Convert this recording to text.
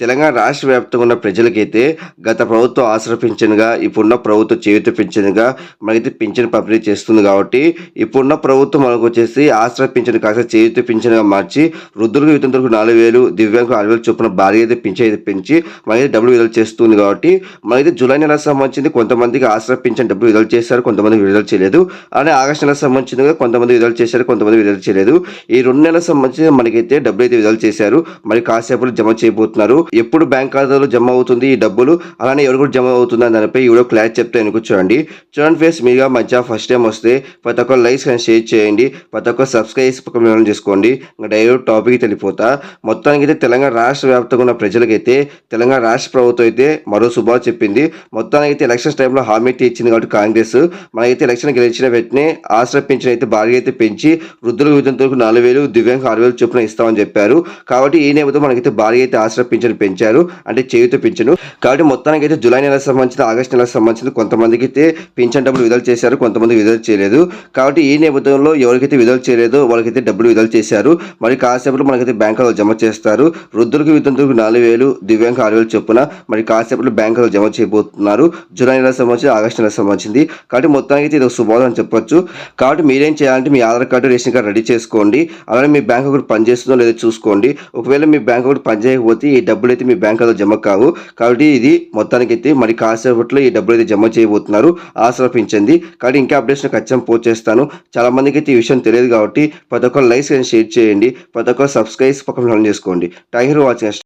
తెలంగాణ రాష్ట్ర వ్యాప్తంగా ఉన్న ప్రజలకైతే గత ప్రభుత్వం ఆసరా పింఛన్గా ఇప్పుడున్న ప్రభుత్వం చేయుత పింఛన్గా మనకైతే పింఛన్ పంపిణీ చేస్తుంది కాబట్టి ఇప్పుడున్న ప్రభుత్వం మనకు వచ్చేసి ఆసరా పింఛన్ కాస్త చేయుత పింఛన్గా మార్చి వృద్ధులకు యువతంతులకు నాలుగు వేలు దివ్యాంగులకు ఆరు వేలు చొప్పున భారీ అయితే పింఛన్ అయితే పెంచి మనకైతే డబ్బులు విడుదల చేస్తుంది కాబట్టి మనకైతే జూలై నెల సంబంధించింది కొంతమందికి ఆసరా పింఛన్ డబ్బులు విడుదల చేశారు కొంతమంది విడుదల చేయలేదు. అలానే ఆగస్టు నెలకు సంబంధించింది కొంతమంది విడుదల చేశారు కొంతమంది విడుదల చేయలేదు. ఈ రెండు నెలలకు సంబంధించి మనకైతే డబ్బులు అయితే విడుదల చేశారు. మరి కాసేపు జమ చేయబోతున్నారు. ఎప్పుడు బ్యాంక్ ఖాతాలో జమ అవుతుంది ఈ డబ్బులు? అలానే ఎవరు కూడా జమ అవుతుంది? అని దానిపై ఈ వీడియో క్లారిటీ చెప్తే వెనుక చూడండి. చూడండి ఫేస్ మీగా మధ్య ఫస్ట్ టైం వస్తే ప్రతి ఒక్క లైక్స్ కానీ షేర్ చేయండి. ప్రతి ఒక్క సబ్స్క్రైబ్ చేసి పక్కన చేసుకోండి. ఇంకా డైరెక్ట్ టాపిక్ తెలిపోతా. మొత్తానికి అయితే తెలంగాణ రాష్ట్ర వ్యాప్తంగా ఉన్న ప్రజలకైతే తెలంగాణ రాష్ట్ర ప్రభుత్వం అయితే మరో శుభాలు చెప్పింది. మొత్తానికి అయితే ఎలక్షన్స్ టైంలో హామీ ఇచ్చింది కాబట్టి కాంగ్రెస్. మనకైతే ఎలక్షన్ గెలిచిన వెంటనే ఆశ్రయ పెన్షన్ అయితే భారీ అయితే పెంచి వృద్ధులకు విధంతులకు నాలుగు వేలు దివ్యాంగ ఆరు వేలు చొప్పున ఇస్తామని చెప్పారు. కాబట్టి ఈ నేపథ్యంలో మనకైతే భారీ అయితే ఆశ్రయ పింఛను పెంచారు అంటే చేయుత పింఛను. కాబట్టి మొత్తానికి అయితే జూలై నెలకు సంబంధించిన ఆగస్టు నెలకు సంబంధించిన కొంతమందికి అయితే పింఛన్ డబ్బులు విడుదల చేశారు కొంతమంది విడుదల చేయలేదు. కాబట్టి ఈ నేపథ్యంలో ఎవరికైతే విడుదల చేయలేదో వాళ్ళకైతే డబ్బులు విడుదల చేశారు. మరి కాసేపు మనకైతే బ్యాంకులో జమ చేస్తారు. వృద్ధులకు వితంతులకు నాలుగు వేలు దివ్యాంగ ఆరు వేలు చొప్పున మరి కాసేపట్లో బ్యాంకులో జమ చేయబోతున్నారు. జూలై నెలకు సంబంధించి ఆగస్టు నెలకు సంబంధించింది. కాబట్టి మొత్తానికి అయితే ఇది ఒక శుభోదం అని చెప్పొచ్చు. కాబట్టి మీరేం చేయాలంటే మీ Aadhaar card ration card ready చేసుకోండి. అలానే మీ బ్యాంక్ అకౌంట్ పనిచేస్తుందో లేదో చూసుకోండి. ఒకవేళ మీ బ్యాంక్ అకౌంట్ పనిచేయకపోతే ఈ డబ్బులు అయితే మీ బ్యాంక్ జమ కావు. కాబట్టి ఇది మొత్తానికి అయితే మరి కాసేపట్లో ఈ డబ్బులు అయితే జమ చేయబోతున్నారు. ఆశ్రపించింది కాబట్టి ఇంకా అప్డేట్స్ ఖచ్చితంగా పోస్ట్ చేస్తాను. చాలా మందికి అయితే ఈ విషయం తెలియదు కాబట్టి ప్రతి ఒక్కరు లైక్స్ షేర్ చేయండి. ప్రతి ఒక్కరు సబ్స్క్రైబ్ పక్కన చేసుకోండి. Thank you for watching.